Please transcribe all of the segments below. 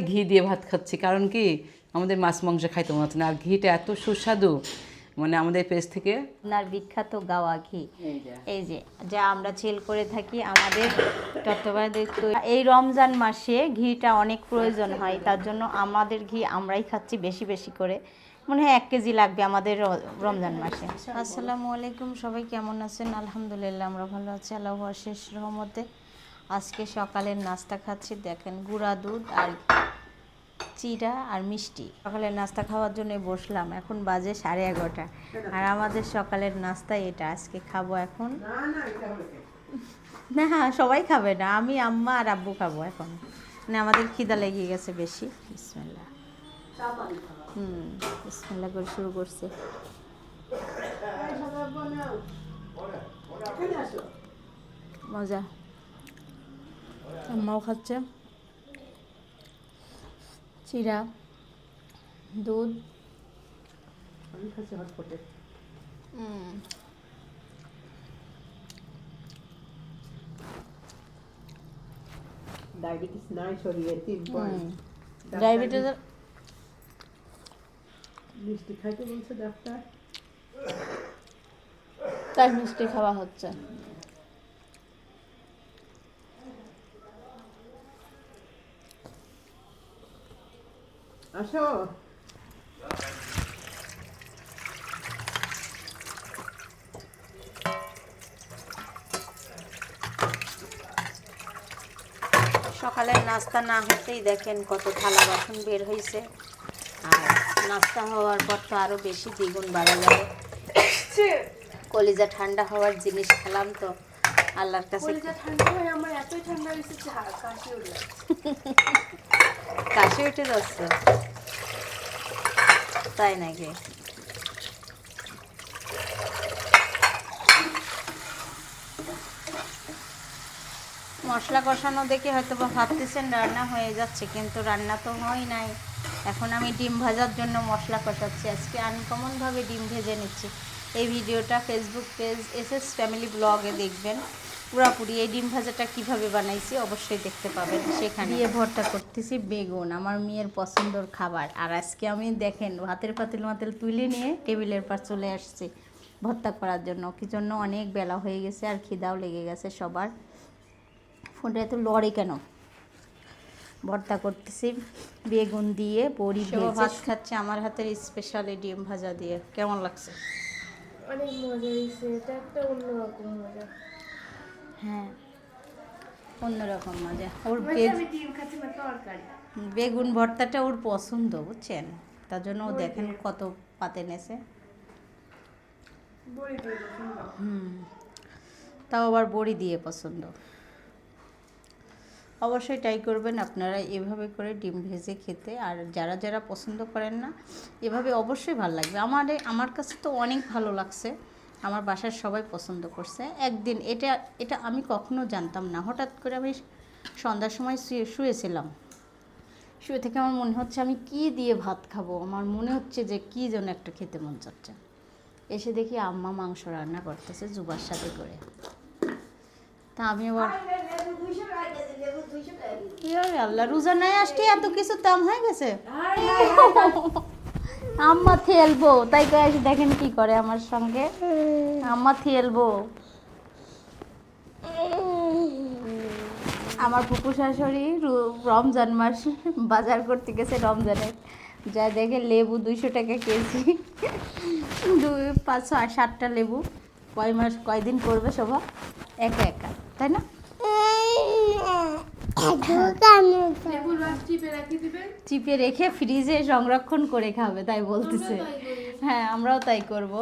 ঘি দিয়ে ভাত খাচ্ছি। কারণ কি? আমাদের মাছ মাংস খাইতে মনে হচ্ছে না। আর ঘিটা এত সুস্বাদু। মানে আমাদের পেজ থেকে আপনার বিখ্যাত গাওয়া ঘি। এই যে। যা আমরা চেল করে থাকি আমাদের তত্ত্বাবধায়ক এই রমজান মাসে ঘিটা অনেক প্রয়োজন হয়। তার জন্য আমাদের ঘি আমরাই খাচ্ছি বেশি বেশি করে। মনে হয় এক কেজি লাগবে আমাদের রমজান মাসে। আসসালামু আলাইকুম। সবাই কেমন আছেন? আলহামদুলিল্লাহ আমরা ভালো আছি। আল্লাহ শেষ রহমতে। আজকে সকালের নাস্তা খাচ্ছি দেখেন গুঁড়া দুধ আর চিরা আর মিষ্টি। সকালের নাস্তা খাওয়ার জন্য বসলাম এখন বাজে সাড়ে এগারোটা। আর আমাদের সকালের নাস্তা এটা আজকে খাব এখন। না হ্যাঁ সবাই খাবে না আমি আম্মা আর আব্বু খাব এখন। মানে আমাদের খিদা লেগে গেছে বেশি। বিসমিল্লা হুম বিসমিল্লা করে শুরু করছে। মজা। আম্মাও খাচ্ছে। চিরা দুধ। হুম। ডায়াবেটিস নাই শরীরে তিন পয়েন্ট ডায়াবেটিস মিষ্টি খাইতে বলছে ডাক্তার। তাই মিষ্টি খাওয়া হচ্ছে। আসো। সকালের নাস্তা না হতেই দেখেন কত থালা বাসন বের হয়েছে আর নাস্তা হওয়ার পর তো আরও বেশি দ্বিগুণ বাড়া যাবে। কলিজা ঠান্ডা হওয়ার জিনিস খেলাম তো আল্লাহর কাছে কাশি উঠে যাচ্ছে। তাই নাকি? মশলা কষানো দেখে হয়তো বা ভাবতেছেন রান্না হয়ে যাচ্ছে, কিন্তু রান্না তো হয় নাই। এখন আমি ডিম ভাজার জন্য মশলা কষাচ্ছি। আজকে আনকমনভাবে ডিম ভেজে নিচ্ছি। এই ভিডিওটা Facebook page S S family ব্লগে দেখবেন। পুরাপুরি এই ডিম ভাজাটা কীভাবে বানাইছি অবশ্যই দেখতে পাবেন সেখানে। দিয়ে ভর্তা করতেছি বেগুন আমার মেয়ের পছন্দর খাবার। আর আজকে আমি দেখেন ভাতের পাতিল মাতিল তুলে নিয়ে টেবিলের পার চলে আসছি ভর্তা করার জন্য। কি জন্য অনেক বেলা হয়ে গেছে আর খিদাও লেগে গেছে সবার। ফোনটা এত লড়ে কেন? ভর্তা করতেছি বেগুন দিয়ে বড়ি ভাত খাচ্ছে আমার হাতের স্পেশালি ডিম ভাজা দিয়ে। কেমন লাগছে? অনেক মজা হয়েছে এটা একটা অন্যরকম মজা। হ্যাঁ। অন্যরকম মজা। ওর বেগুন ভর্তাটা ওর পছন্দ বুঝছেন? তার জন্য ও দেখেন কত পাতে নেছে। হুম। তাও আবার বড়ি দিয়ে পছন্দ। অবশ্যই ট্রাই করবেন আপনারা এভাবে করে ডিম ভেজে খেতে। আর যারা যারা পছন্দ করেন না এভাবে অবশ্যই ভালো লাগবে। আমার আমার কাছে তো অনেক ভালো লাগছে। আমার বাসার সবাই পছন্দ করছে একদিন এটা এটা আমি কখনো জানতাম না হঠাৎ করে আমি সন্ধ্যার সময় শুয়ে শুয়েছিলাম শুয়ে থেকে আমার মনে হচ্ছে আমি কি দিয়ে ভাত খাব আমার মনে হচ্ছে যে কি যেন একটা খেতে মন চাচ্ছে এসে দেখি আম্মা মাংস রান্না করতেছে জুবার সাথে করে তা আমি আবার ইয়ে আল্লাহ রোজা নাই আসতে এত কিছু দাম হয়ে গেছে আম্মা থেলবো। তাই কয়ে এসে দেখেন কি করে আমার সঙ্গে। আম্মা থেলবো। আমার ফুপু শাশুড়ি রমজান মাস, বাজার করতে গেছে রমজানে। যা দেখে লেবু দুইশো টাকা কেজি। দুই, পাঁচ, ছয়, সাতটা লেবু। কয় মাস, কয়দিন করবে সবা একা একা, তাই না? চিপে রাখি ফ্রিজে সংরক্ষণ করে খাবে তাই বলতেছে। হ্যাঁ আমরাও তাই করব।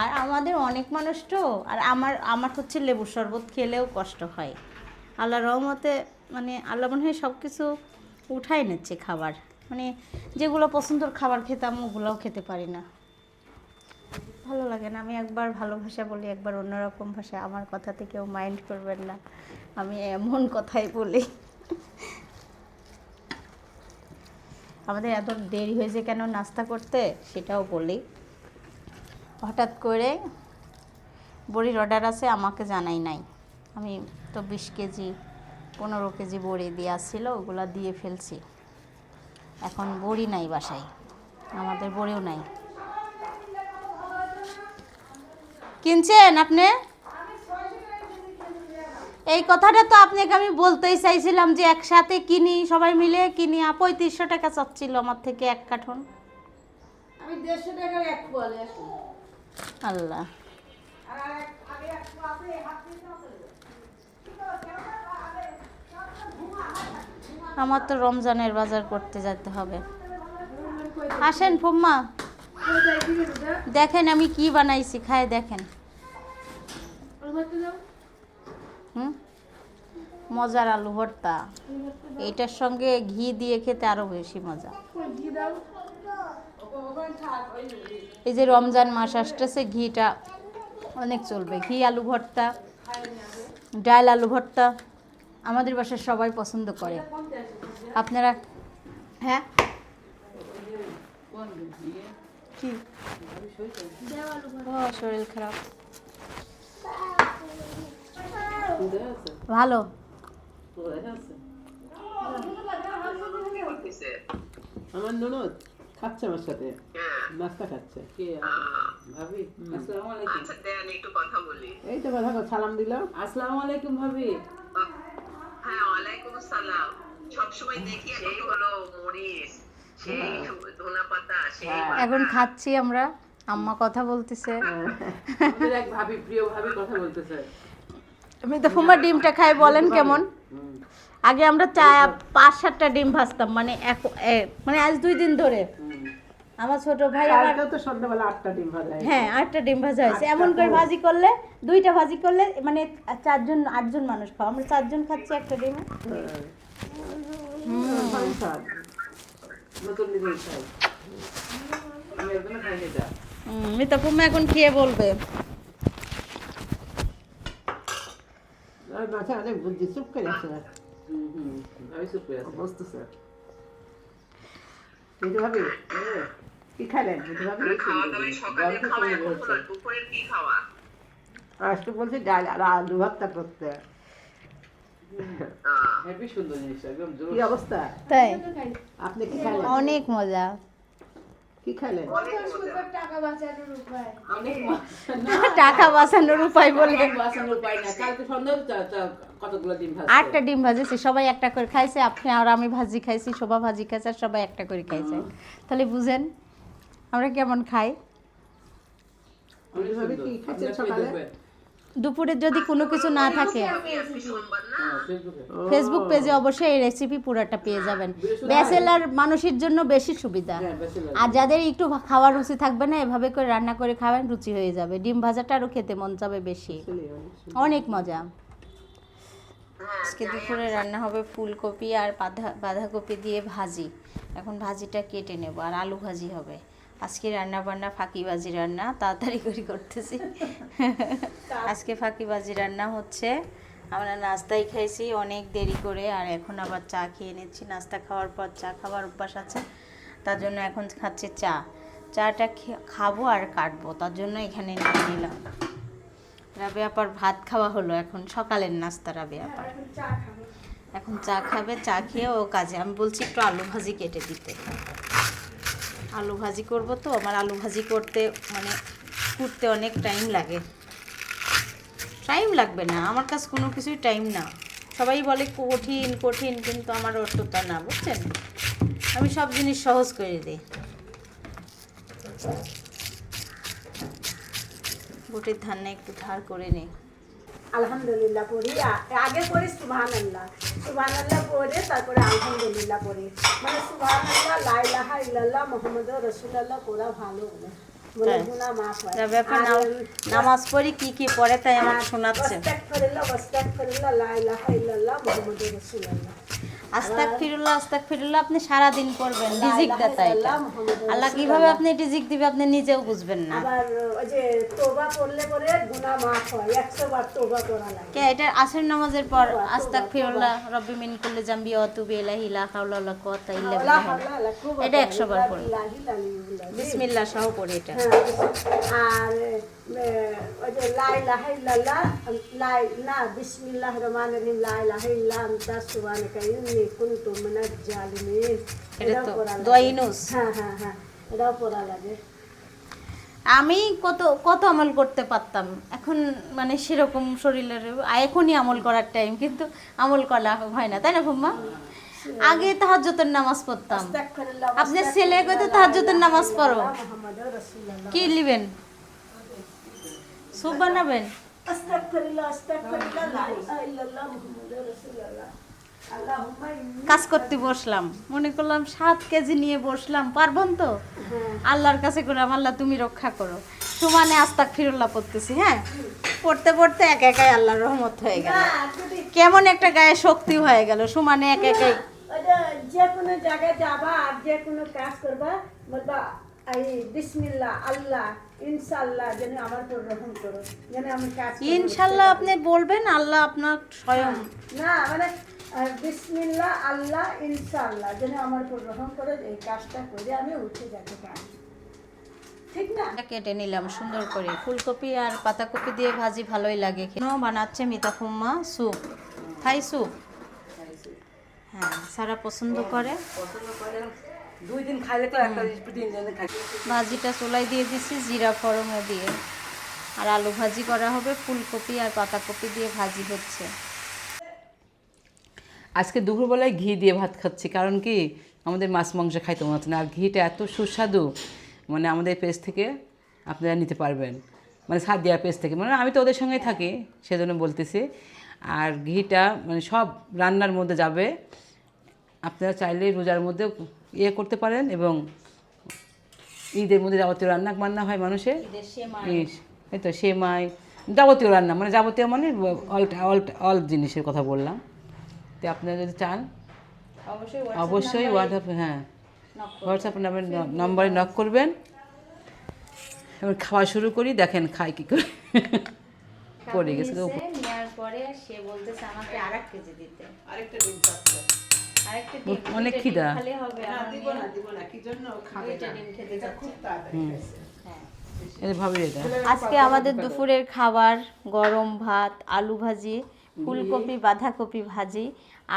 আর আমাদের অনেক মানুষ তো আর আমার আমার হচ্ছে লেবুর শরবত খেলেও কষ্ট হয়। আল্লাহ রহমতে মানে আল্লাহ মনে হয় সব কিছু উঠাই নিচ্ছে খাবার। মানে যেগুলো পছন্দর খাবার খেতাম ওগুলোও খেতে পারি না। ভালো লাগে না আমি একবার ভালো ভাষা বলি একবার অন্যরকম ভাষা। আমার কথাতে কেউ মাইন্ড করবেন না। আমি এমন কথাই বলি। আমাদের এত দেরি হয়েছে কেন নাস্তা করতে? সেটাও বলি। হঠাৎ করে বড়ির অর্ডার আছে, আমাকে জানাই নাই। আমি তো বিশ কেজি, পনেরো কেজি বড়ি দেওয়া ছিল, ওগুলো দিয়ে ফেলছি। এখন বড়ি নাই বাসায়। আমাদের বড়িও নাই। কিনছেন আপনি? এই কথাটা তো আপনাকে আমি বলতেই চাইছিলাম যে একসাথে কিনি সবাই মিলে কিনি। পঁয়ত্রিশশো টাকা চাচ্ছিল আমার থেকে এক কার্টন। আমি দেড়শো টাকার এক বলে আল্লাহ। আমার তো রমজানের বাজার করতে যেতে হবে। আসেন ফুম্মা। দেখেন আমি কি বানাইছি খায় দেখেন। মজার আলু ভর্তা। এইটার সঙ্গে ঘি দিয়ে খেতে আরও বেশি মজা। এই যে রমজান মাস আসতেছে, ঘিটা অনেক চলবে। ঘি, আলু ভর্তা, ডাল, আলু ভর্তা, আমাদের বাসায় সবাই পছন্দ করে। আপনারা হ্যাঁ? শরীর খারাপ। ভালো। আমার ননদ খাচ্ছে আমার সাথে। নাস্তা খাচ্ছে। কে? ভাবি? আসসালামু আলাইকুম আচ্ছা দেন একটু কথা বলি। এই তো কথা কথা সালাম দিলাম। আসসালামু আলাইকুম ভাবি হ্যাঁ ওয়ালাইকুম আসসালাম। সবসময় দেখি হলো মরিচ সেই ধনা পাতা সেই এখন খাচ্ছি আমরা। আম্মা কথা বলতেছে। এক ভাবি প্রিয় ভাবি কথা বলতেছে। আমি তো ফুমার ডিমটা খাই বলেন কেমন? আগে আমরা চা পাঁচ সাতটা ডিম ভাজতাম মানে এক- মানে আজ দুই দিন ধরে। আমার ছোট ভাই তো সন্ধ্যাবেলা আটটা ডিম ভাজা হ্যাঁ আটটা ডিম ভাজা হয়েছে। এমন করে ভাজি করলে দুইটা ভাজি করলে মানে চারজন আটজন মানুষ খাও আমরা চারজন খাচ্ছি একটা ডিমে। মিতা এখন খেয়ে বলবে। আর অনেক বুদ্ধি চুপ করে বসতেছে মিঠু ভাবি কি খাইলেন মিঠু ভাবি খাওয়া দাওয়া সকালে খাওয়া এখন হলো দুপুরের কি খাওয়া আজকে বলছি ডাল আর আলু ভর্তা করতে আহ, সুন্দর জিনিসটা একদম জোর অবস্থা? তাই। আপনি অনেক মজা। কি খেলেন? টাকা বাঁচানোর উপায় অনেক মাছ টাকা বাঁচানোর উপায় বলে আটটা ডিম ভাজেছি সবাই একটা করে খাইছে আপনি আর আমি ভাজি খাইছি শোভা ভাজি খাইছে আর সবাই একটা করে খাইছে। তাহলে বুঝেন আমরা কেমন খাই? অনেক কি খাচ্ছেন সকালে? দুপুরে যদি কোনো কিছু না থাকে হ্যাঁ, ফেসবুকে পেজে অবশ্যই এই রেসিপি পুরোটা পেয়ে যাবেন। ব্যাচেলার মানুষের জন্য বেশি সুবিধা। হ্যাঁ। আর যাদের একটু খাওয়ার রুচি থাকবে না এভাবে করে রান্না করে খাবেন রুচি হয়ে যাবে। ডিম ভাজাটা আরও খেতে মন যাবে বেশি। অনেক মজা। আজকে দুপুরে রান্না হবে ফুলকপি আর বাঁধা বাঁধাকপি দিয়ে ভাজি। এখন ভাজিটা কেটে নেব আর আলু ভাজি হবে। আজকে রান্না বান্না ফাঁকিবাজি রান্না তাড়াতাড়ি করে করতেছি। আজকে ফাঁকিবাজি রান্না হচ্ছে আমরা নাস্তাই খাইছি অনেক দেরি করে আর এখন আবার চা খেয়ে নিচ্ছি। নাস্তা খাওয়ার পর চা খাওয়ার অভ্যাস আছে তার জন্য এখন খাচ্ছে চা। চাটা খাব আর কাটবো তার জন্য এখানে নিয়ে নিলাম। রাবে আপার ভাত খাওয়া হলো এখন সকালের নাস্তা রাবে আপার। এখন চা খাবে চা খেয়ে ও কাজে আমি বলছি একটু আলু ভাজি কেটে দিতে। আলু ভাজি করব তো, আমার আলু ভাজি করতে মানে করতে অনেক টাইম লাগে। টাইম লাগবে না, আমার কাছে কোনো কিছুই টাইম না। সবাই বলে কঠিন কঠিন, কিন্তু আমার অতটা না, বুঝছেন? আমি সব জিনিস সহজ করে দিই। বুটের ধান্না একটু ধার করে নিই। আলহামদুলিল্লাহ পড়ি। আগে পড়ি সুবহান আল্লাহ সুবহান আল্লাহ পড়ে তারপরে আলহামদুলিল্লাহ পড়ি। মানে সুবহান আল্লাহ লাইলাহা ইল্লাল্লাহ মোহাম্মদ রসুল্লাহ পড়া ভালো বলে বলে তাই? গুনাহ মাফ হয়। যা ব্যাপার না নামাজ পড়ি কি কি পড়ে তাই আমাকে শোনাচ্ছে লা ইলাহা ইল্লাল্লাহ আস্তাক ফিরুল্লাহ আস্তাক ফিরুল্লাহ আপনি সারা দিন করবেন রিজিক দাতা এটা আল্লাহ কীভাবে আপনি রিজিক দিবে আপনি নিজেও বুঝবেন না। আবার ওই যে তোবা পড়লে পরে গুনাহ মাফ হয় 100 বার তোবা করা লাগে। কে এটা আসর নামাজের পর আস্তাক ফিরুল্লাহ রব্বি মিন কুল্লি জামবি ওয়া তুবি ইলাইহি লা হাওলা ওয়ালা কুওয়াতা ইল্লা বিল্লাহ। এটা 100 বার পড়ি ইল্লা বিল্লাহিল আলিয়্যিল আযীম। বিসমিল্লাহ সহ পড়ি এটা। হ্যাঁ, আর ওই যে লাই লাহাই লাল্লা লাই না বিসমিল্লাহ রহমান রহিম লাই লাহাই আন্তা সুবানাকা ইন্নী এটা তো। হ্যাঁ হ্যাঁ হ্যাঁ এটাও পড়া লাগে। আমি কত কত আমল করতে পারতাম। এখন মানে সেরকম শরীরের এখনই আমল করার টাইম কিন্তু আমল করা হয় না তাই না ফুম্মা আগে তাহাজ্জুদের নামাজ পড়তাম। আপনার ছেলে কত তাহাজ্জুদের নামাজ পড়ো। কি লিবেন? স্যুপ বানাবেন আস্তাগফিরুল্লাহ আস্তাগফিরুল্লাহ লা ইলাহা ইল্লাল্লাহ মুহাম্মাদুর রাসূলুল্লাহ। কাজ করতে বসলাম। মনে করলাম সাত কেজি নিয়ে বসলাম। পারবন তো? আল্লাহর কাছে করে আল্লাহ তুমি রক্ষা করো। সমানে আস্তাক ফিরুল্লাহ পড়তেছি হ্যাঁ? পড়তে পড়তে এক একাই আল্লাহর রহমত হয়ে গেল। কেমন একটা গায়ে শক্তি হয়ে গেল সমানে এক একাই যে কোনো জায়গায় যাবা আর যে কোনো কাজ করবা বলবা ইনশাল্লাহ আপনি বলবেন আল্লাহ আপনার স্বয়ং। না মানে আহ, বিসমিল্লাহ আল্লাহ ইনশাআল্লাহ যেন আমার উপর রহম করে এই কাজটা করে আমি উঠে যেতে পারি। ঠিক না? কেটে নিলাম সুন্দর করে। ফুলকপি আর পাতাকপি দিয়ে ভাজি ভালোই লাগে। বানাচ্ছে মিতা ফুম্মা স্যুপ? Thai soup. হ্যাঁ সারা পছন্দ করে। পছন্দ করে দুই দিন খাইলে তো একটা তিন দিন খাই। ভাজিটা চোলাই দিয়ে দিছি জিরা ফরমে দিয়ে। আর আলু ভাজি করা হবে ফুলকপি আর পাতাকপি দিয়ে ভাজি হচ্ছে। আজকে দুপুরবেলায় ঘি দিয়ে ভাত খাচ্ছি কারণ কি আমাদের মাছ মাংস খাইতে মনে হচ্ছে না। আর ঘিটা এত সুস্বাদু মানে আমাদের পেজ থেকে আপনারা নিতে পারবেন। মানে সাদিয়া পেজ থেকে মানে আমি তো ওদের সঙ্গেই থাকি সেজন্য বলতেছি। আর ঘিটা মানে সব রান্নার মধ্যে যাবে। আপনারা চাইলে রোজার মধ্যে ইয়ে করতে পারেন এবং ঈদের মধ্যে যাবতীয় রান্না বান্না হয় মানুষের। এই তো সেমাই যাবতীয় রান্না মানে যাবতীয় মানে অল অল অল জিনিসের কথা বললাম। তো আপনারা যদি চান অবশ্যই হোয়াটসঅ্যাপ হ্যাঁ হোয়াটসঅ্যাপ নাম্বার নম্বরে নক করবেন। এবার খাওয়া শুরু করি দেখেন খাই কী করে। পড়ে গেছে তো। নেওয়ার পরে সে বলতেছে আমাকে আর এক কেজি দিতে। আরেকটা ডিম পাচ্ছে আরেকটা ডিম, অনেক খিদা। আজকে আমাদের দুপুরের খাবার গরম ভাত আলু ভাজি ফুলকপি বাঁধাকপি ভাজি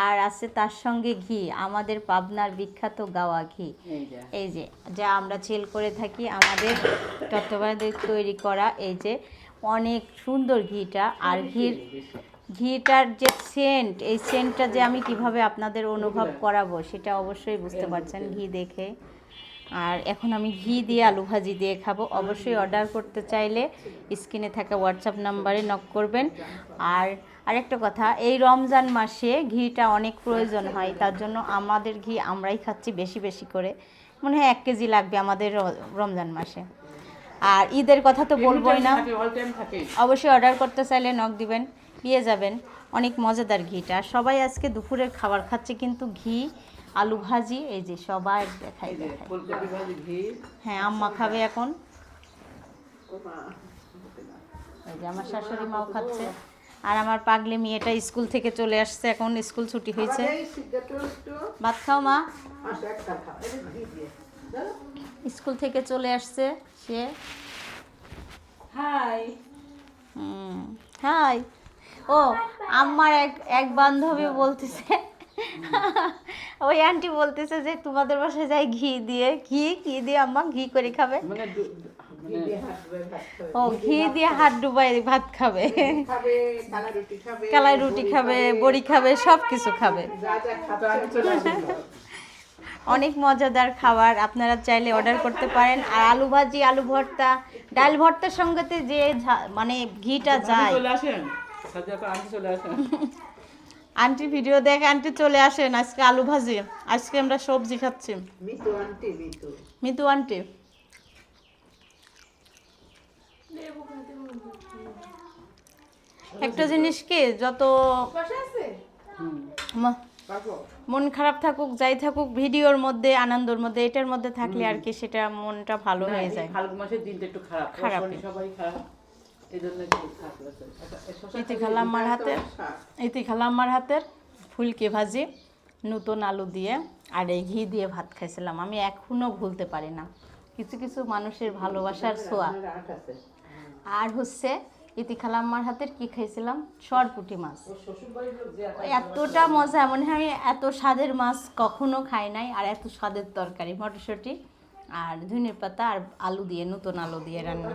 আর আছে তার সঙ্গে ঘি আমাদের পাবনার বিখ্যাত গাওয়া ঘি। এই যে। যা আমরা চেল করে থাকি আমাদের তত্ত্বাবধায়ক তৈরি করা এই যে অনেক সুন্দর ঘিটা। আর ঘির ঘিটার যে সেন্ট এই সেন্টটা যে আমি কীভাবে আপনাদের অনুভব করাবো সেটা অবশ্যই বুঝতে পারছেন ঘি দেখে। আর এখন আমি ঘি দিয়ে আলু ভাজি দিয়ে খাব। অবশ্যই অর্ডার করতে চাইলে স্ক্রিনে থাকা হোয়াটসঅ্যাপ নাম্বারে নক করবেন। আর আরেকটা কথা এই রমজান মাসে ঘিটা অনেক প্রয়োজন হয় তার জন্য আমাদের ঘি আমরাই খাচ্ছি বেশি বেশি করে। মনে হয় এক কেজি লাগবে আমাদের রমজান মাসে। আর ঈদের কথা তো বলবোই না। অবশ্যই অর্ডার করতে চাইলে নক দিবেন পেয়ে যাবেন। অনেক মজাদার ঘিটা। সবাই আজকে দুপুরের খাবার খাচ্ছে কিন্তু ঘি আলু ভাজি এই যে সবাই দেখাই দেখাই হ্যাঁ আম্মা খাবে এখন। এই যে আমার শাশুড়ি মাও খাচ্ছে। আর আমার পাগলি মেয়েটা স্কুল থেকে চলে আসছে এখন স্কুল ছুটি হয়েছে। ভাত খাও মা। স্কুল থেকে চলে আসছে সে। হাই। হুম হাই। ও আমার এক এক বান্ধবী বলতেছে ওই আন্টি বলতেছে যে তোমাদের বাসায় যাই ঘি দিয়ে ঘি ঘি দিয়ে আম্মা ঘি করে খাবে। মানে দু- ঘি দিয়ে হাত। ও ঘি দিয়ে ডুবাই ভাত খাবে। খাবে রুটি খাবে কালাই রুটি খাবে বড়ি খাবে সব কিছু খাবে। অনেক মজাদার খাবার আপনারা চাইলে অর্ডার করতে পারেন। আর আলু ভাজি আলু ভর্তা ডাল ভর্তার সঙ্গেতে যে মানে ঘিটা যায়। আন্টি চলে আসেন? আন্টি ভিডিও দেখে আন্টি চলে আসেন আজকে আলু ভাজি। আজকে আমরা সবজি খাচ্ছি। Mitu aunty Mitu aunty. একটা জিনিস কি যত মন খারাপ থাকুক যাই থাকুক ভিডিওর মধ্যে আনন্দর মধ্যে এটার মধ্যে থাকলে আর কি সেটা মনটা ভালো হয়ে যায়। ফাল্গুন মাসের দিনটা একটু খারাপ। খারাপ। সবাই খারাপ ইতি খালাম্মার হাতের ইতি খালাম্মার হাতের ফুলকে ভাজি নতুন আলু দিয়ে আর এই ঘি দিয়ে ভাত খাইছিলাম। আমি এখনও ভুলতে পারি না। কিছু কিছু মানুষের ভালোবাসার ছোঁয়া আর হচ্ছে ইতি খালাম্মার হাতের কি খাইছিলাম? সরপুটি মাছ। এতটা মজা মনে হয় আমি এত স্বাদের মাছ কখনো খাই নাই আর এত স্বাদের তরকারি মটরশুঁটি আর ধনের পাতা আর আলু দিয়ে নতুন আলু দিয়ে রান্না।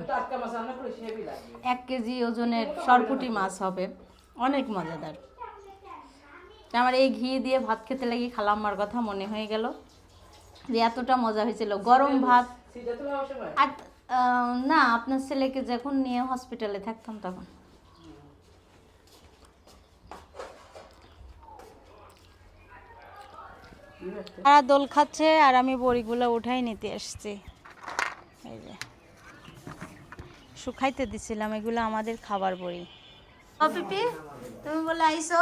এক কেজি ওজনের সরপুটি মাছ হবে। অনেক মজাদার। তা আমার এই ঘি দিয়ে ভাত খেতে লাগি খালাম্মার কথা মনে হয়ে গেল যে এতটা মজা হয়েছিল। গরম ভাত আর না আপনার ছেলেকে যখন নিয়ে হসপিটালে থাকতাম তখন। তারা দোল খাচ্ছে আর আমি বড়িগুলো উঠাই নিতে এসছি এই যে। শুকাইতে দিছিলাম এগুলো আমাদের খাবার বড়ি। পিপি তুমি বলে আইসো।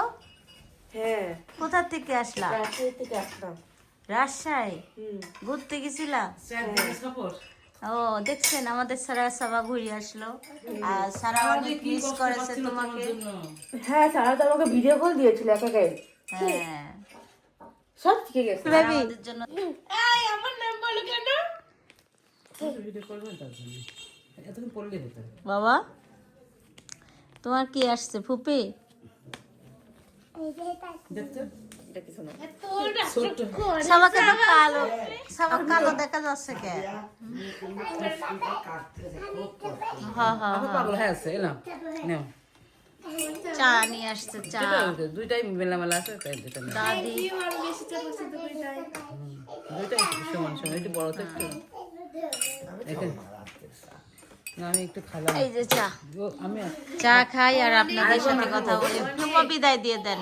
হ্যাঁ। কোথা থেকে আসলা? রাজশাহী থেকে আসলাম। রাজশাহী? ঘুরতে গেছিলা? ও দেখছেন আমাদের সারা সবা ঘুরে আসলো। আর সারা অনেক মিস করেছে তোমাকে। হ্যাঁ সারা তো আমাকে ভিডিও কল দিয়েছিল হ্যাঁ। সব শিখে গেছে। আমাদের জন্য ভিডিও করবেন তার জন্য। এতক্ষণ পড়লেই হতো বাবা তোমার কি আসছে ফুপি? দেখতে সবাকে তো কালো। সবার কালো দেখা যাচ্ছে কে? হ্যাঁ হ্যাঁ পাগল হয়ে। আছে এলাম। নাও। চা নিয়ে আসছে চা। দুটাই- দুইটাই মেলা মেলা আছে তাই দুটা দাদি। দুইটাই। সমান সমান একটু বড় তো একটু। আমি একটু খালাম। এই যে চা। আমি চা খাই আর আপনাদের সাথে কথা বলি। বিদায় দিয়ে দেন।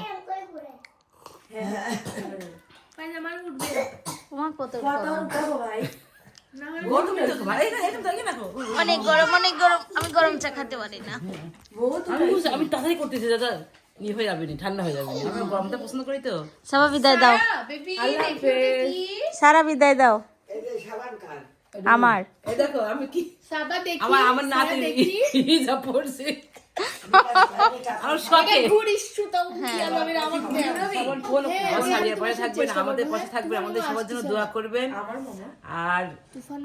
অনেক গরম অনেক গরম। আমি গরম চা খেতে পারি না। আমি তাড়াতাড়ি করতেছি দাদা। ই হয়ে যাবে নি ঠান্ডা হয়ে যাবে নি। আমি গরমটা পছন্দ করি তো। সবা বিদায় দাও। সারা বিদায় দাও। আমার। দেখো আমি কি আমার আমার নাতি যা পড়ছে। আমাদের পাশে থাকবেন আমাদের সবার জন্য দোয়া করবেন। আর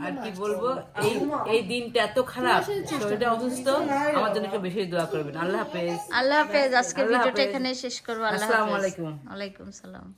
আর কি বলব এই এই দিনটা এত খারাপ শরীরটা অসুস্থ আমার জন্য একটু বেশি দোয়া করবেন। আল্লাহ হাফেজ। আল্লাহ হাফেজ আজকের ভিডিওটা এখানে শেষ করব। আল্লাহ আসসালামু আলাইকুম। ওয়ালাইকুম সালাম।